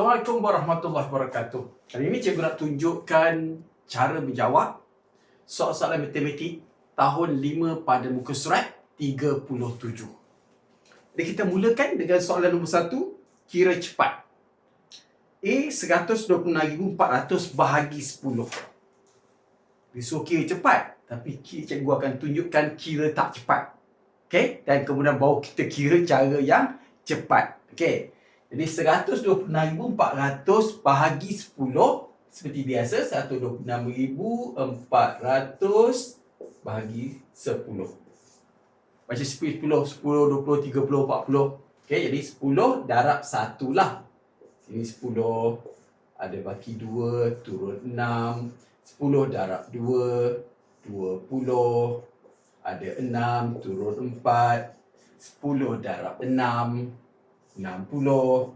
Assalamualaikum warahmatullahi wabarakatuh. Hari ini cikgu nak tunjukkan cara menjawab soalan-soalan matematik tahun 5 pada muka surat 37. Jadi kita mulakan dengan soalan nombor 1, kira cepat. A 126,400 bahagi 10. Disuruh kira cepat, tapi cikgu akan tunjukkan kira tak cepat. Okey, dan kemudian baru kita kira cara yang cepat. Okey. Jadi 126,400 bahagi 10 seperti biasa 126,400 bahagi 10. Macam 10, 10, 20, 30, 40. Okey, jadi 10 darab 1 lah. Sini 10 ada baki 2 turun 6. 10 darab 2 20 ada 6 turun 4. 10 darab 6 60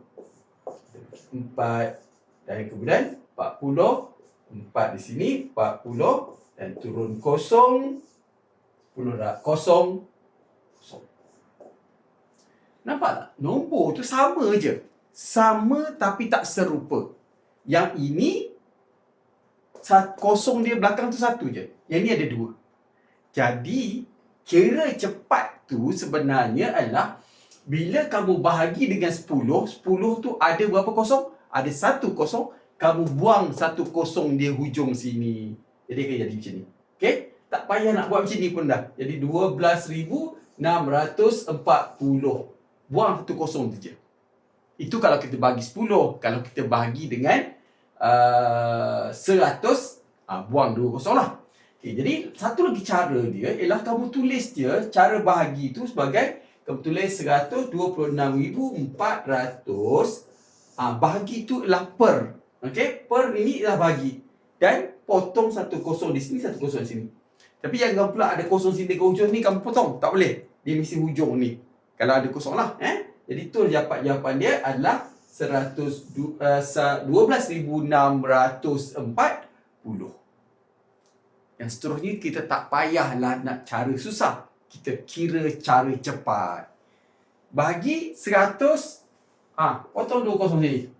4 dan kemudian 40 4 di sini 40 dan turun kosong 10 dah kosong. Kosong nampak tak? Nombor tu sama je. Sama tapi tak serupa. Yang ini kosong dia belakang tu satu je. Yang ni ada dua. Jadi kira cepat tu sebenarnya adalah bila kamu bahagi dengan 10, 10 tu ada berapa kosong? Ada satu kosong, kamu buang satu kosong dia hujung sini. Jadi akan jadi macam ni. Okey? Tak payah nak buat macam ni pun dah. Jadi 12,640. Buang satu kosong tu je. Itu kalau kita bagi 10. Kalau kita bahagi dengan uh, 100, uh, buang dua kosong lah. Okay, jadi satu lagi cara dia ialah kamu tulis dia cara bahagi tu sebagai kamu tulis 126,400 ah bahagi tu ialah per. Okey, per ini ialah bahagi dan potong satu kosong di sini satu kosong di sini. Tapi jangan pula ada kosong sini ke hujung ni kamu potong, tak boleh. Dia mesti hujung ni. Kalau ada kosong lah, eh. Jadi tu jawapan jawapan dia adalah 100 du- uh, sa- 12,640. Yang seterusnya kita tak payahlah nak cara susah kita kira cara cepat. Bagi 100 ah potong 20 sini.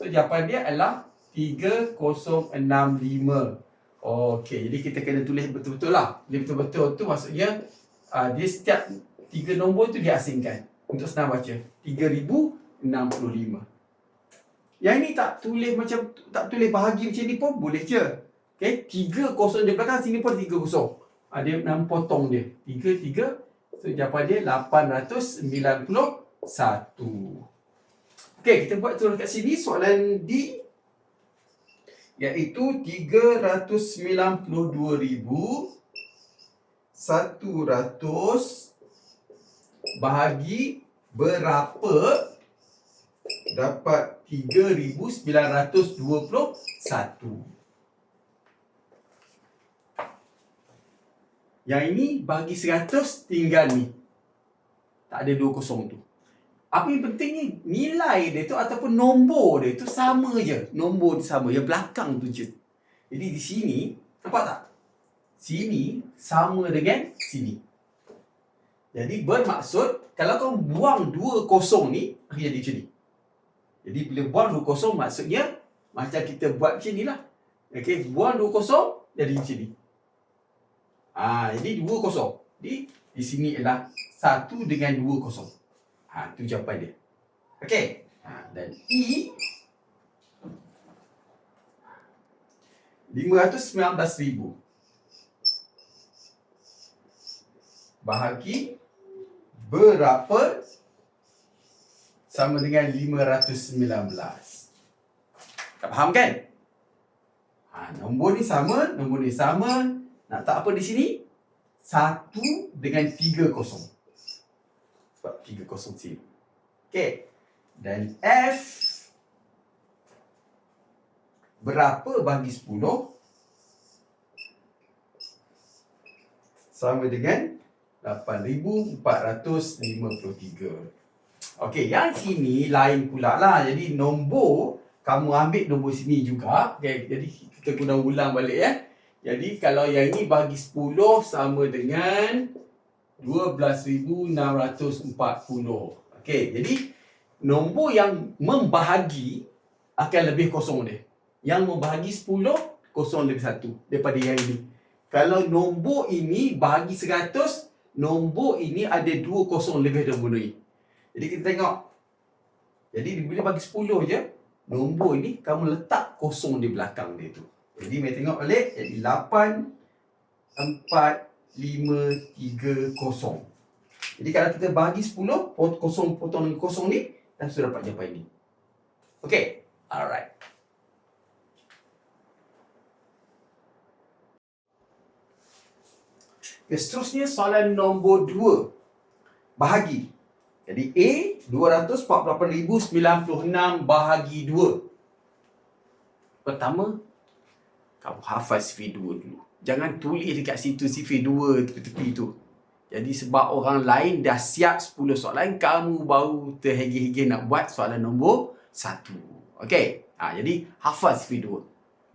So jawapan dia adalah 3065. Okey, jadi kita kena tulis betul-betul lah. Jadi betul-betul tu maksudnya uh, dia setiap tiga nombor tu diasingkan untuk senang baca. 3065. Yang ni tak tulis macam tak tulis bahagi macam ni pun boleh je. Okey, 30 kosong di belakang sini pun 3 kosong. Ah, ada enam potong dia. Tiga, tiga. So, jawapan dia 891. Okey, kita buat terus kat sini soalan D. Iaitu 392,100 bahagi berapa dapat 3,921. Yang ini bagi 100 tinggal ni. Tak ada dua kosong tu. Apa yang penting ni nilai dia tu ataupun nombor dia tu sama je. Nombor dia sama. Yang belakang tu je. Jadi di sini, nampak tak? Sini sama dengan sini. Jadi bermaksud kalau kau buang dua kosong ni akan jadi macam ni. Jadi bila buang dua kosong maksudnya macam kita buat macam ni lah. Okey, buang dua kosong jadi macam ni. Ah, jadi dua kosong. Di di sini ialah satu dengan dua kosong. Ha, tu jawapan dia. Okey. Ha, dan E 519,000 bahagi berapa sama dengan 519. Tak faham kan? Ha, nombor ni sama, nombor ni sama, nak tak apa di sini? Satu dengan tiga kosong. Sebab tiga kosong sini. Okey. Dan F berapa bagi 10 sama dengan 8453. Okey, yang sini lain pula lah. Jadi nombor kamu ambil nombor sini juga. Okey, jadi kita guna ulang balik ya. Jadi kalau yang ini bagi 10 sama dengan 12,640. Okey, jadi nombor yang membahagi akan lebih kosong dia. Yang membahagi 10, kosong lebih satu daripada yang ini. Kalau nombor ini bahagi 100, nombor ini ada dua kosong lebih nombor ini. Jadi kita tengok. Jadi bila bagi 10 je, nombor ini kamu letak kosong di belakang dia tu. Jadi mari tengok balik. Jadi 8, 4, 5, 3, kosong. Jadi kalau kita bagi 10, pot kosong potong dengan kosong ni, dan sudah dapat jawapan ini. Okay, alright. Okay, seterusnya soalan nombor 2. Bahagi. Jadi A 248,096 bahagi 2. Pertama, kamu hafal CV2 dulu. Jangan tulis dekat situ CV2 tepi-tepi tu. Jadi sebab orang lain dah siap 10 soalan, kamu baru terhege-hege nak buat soalan nombor 1. Okey. Ha, jadi hafal CV2.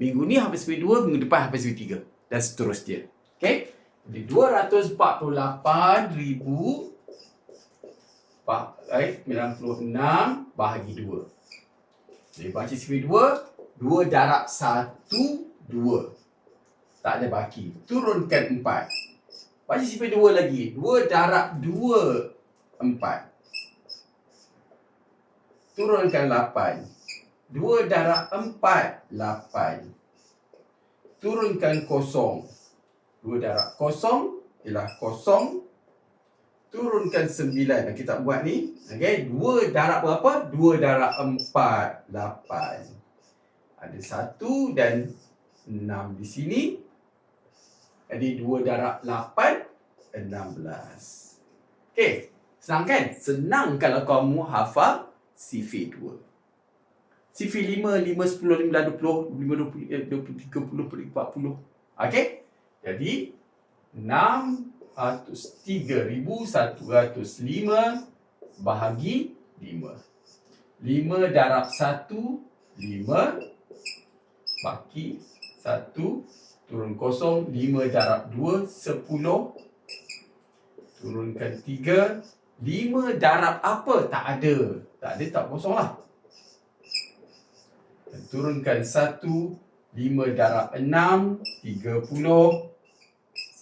Minggu ni hafal CV2, minggu depan hafal CV3 dan seterusnya. Okey. Jadi 248 ribu eh, 96 bahagi 2. Jadi baca CV 2, 2 darab 1, 2. Tak ada baki. Turunkan 4. Baca CV 2 lagi. 2 darab 2, 4. Turunkan 8. 2 darab 4, 8. Turunkan kosong. 2 darab kosong ialah kosong turunkan 9 kita buat ni okey 2 darab berapa 2 darab 4 8 ada 1 dan 6 di sini. Jadi 2 darab 8 16 okey senang kan? Senang kalau kamu hafal CV 2 CV 5 5 10 15 20 5 20 20 30 40 okey? Jadi 603,105 bahagi 5. 5 darab 1, 5. Baki 1. Turun kosong. 5 darab 2, 10. Turunkan 3. 5 darab apa? Tak ada. Tak ada, tak kosong lah. Turunkan 1. 5 darab 6, 30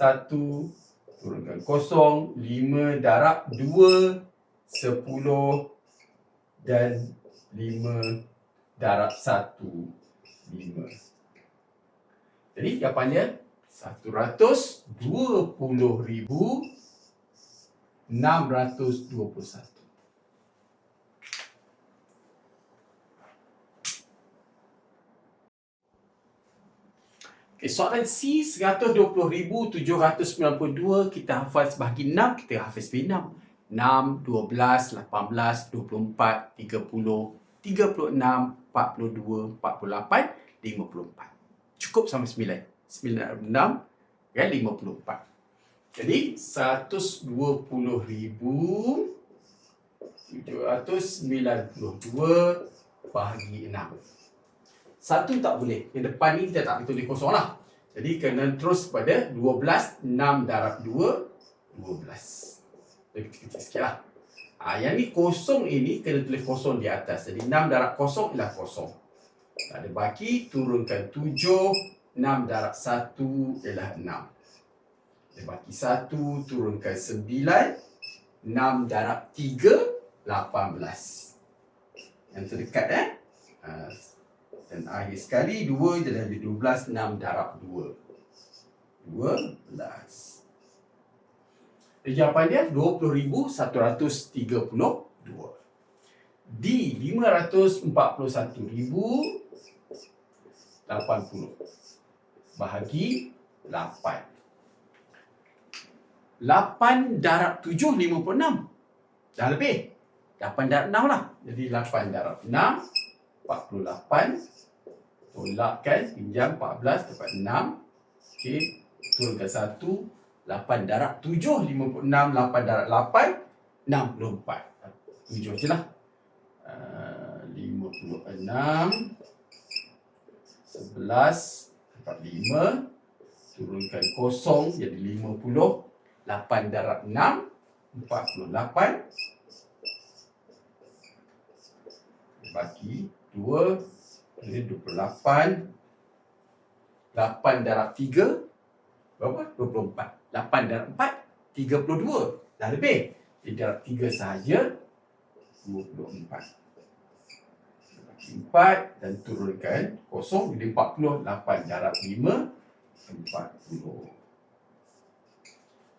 satu turunkan kosong lima darab dua sepuluh dan lima darab satu lima. Jadi jawapannya satu ratus dua puluh ribu enam ratus dua puluh satu. Okay, soalan C 120,792 kita hafal sebahagi 6 kita hafal sebagai 6. 6, 12, 18, 24, 30, 36, 42, 48, 54. Cukup sama 9. 9 6 kan 54. Jadi 120,792 bahagi 6. Satu tak boleh. Yang depan ni kita tak tulis kosong lah. Jadi kena terus pada 12, 6 darab 2, 12. Lebih kecil sikit lah. Ha, yang ni kosong ini kena tulis kosong di atas. Jadi 6 darab kosong ialah kosong. Tak ada baki, turunkan 7, 6 darab 1 ialah 6. Ada baki 1, turunkan 9, 6 darab 3, 18. Yang terdekat eh. Ha, dan akhir sekali 2 jadi 12 6 darab 2 12 Jadi jawapan dia 20,132 D 541,080 bahagi 8 8 darab 7 56 dah lebih. 8 darab 6 lah. Jadi 8 darab 6 48 tolakkan pinjam 14 dapat 6 okey. Turunkan 1 8 darab 7 56 8 darab 8 64 7 je lah. Uh, 56 11 dapat 5 turunkan kosong jadi 50 8 darab 6 48 bagi 2 Jadi 28 8 darab 3 berapa? 24. 8 darab 4 32. Dah lebih. Jadi darab 3 sahaja 24. 4 dan turunkan kosong jadi 40 8 darab 5 40.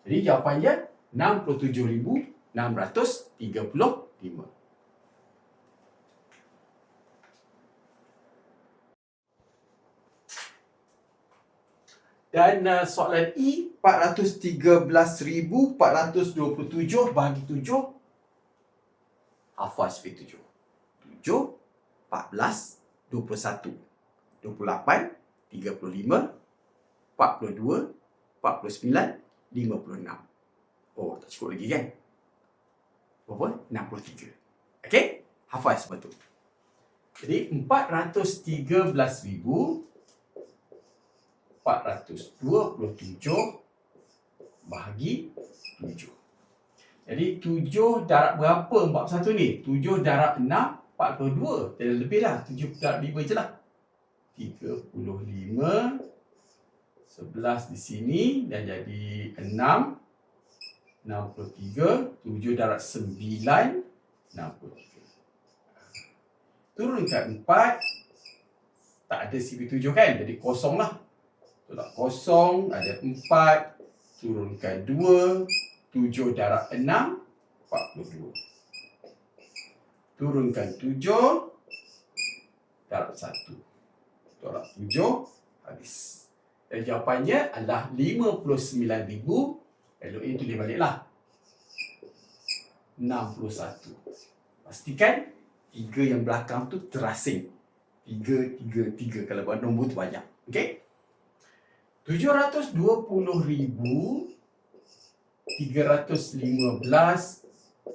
Jadi jawapannya 67,635. Dan uh, soalan E 413,427 bagi 7 hafaz V7. 7 14 21 28 35 42 49 56. Oh, tak cukup lagi kan? Berapa? 63. Okey? Hafaz betul. Jadi 413,427 bahagi 7. Jadi 7 darab berapa 41 ni? 7 darab 6, 42. Jadi lebih lah. 7 darab 5 je lah. 35. 11 di sini dan jadi 6. 63. 7 darab 9. 63. Turunkan 4. Tak ada CP7 kan? Jadi kosong lah. Betul tak? Kosong. Ada 4. Turunkan 2. 7 darab 6, 42. Turunkan 7 darab 1. Tolak 7, habis. Dan jawapannya adalah 59,000. Elok ini tulis baliklah. 61. Pastikan 3 yang belakang tu terasing. 3, 3, 3 kalau buat nombor tu banyak. Okey? 720,000 315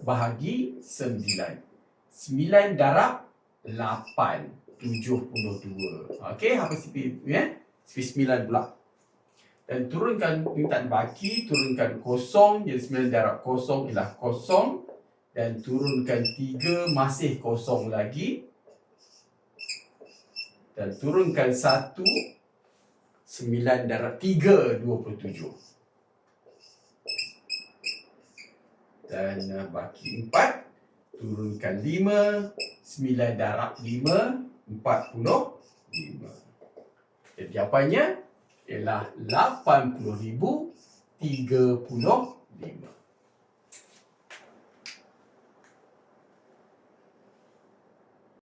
bahagi 9. 9 darab 8. 72. Okey, apa CP ya? CP 9 pula. Dan turunkan minta dibagi, turunkan kosong jadi 9 darab kosong ialah kosong dan turunkan 3 masih kosong lagi. Dan turunkan 1 9 darab 3 27. dan uh, baki 4 turunkan 5 9 darab 5 45 jadi jawapannya ialah 80,035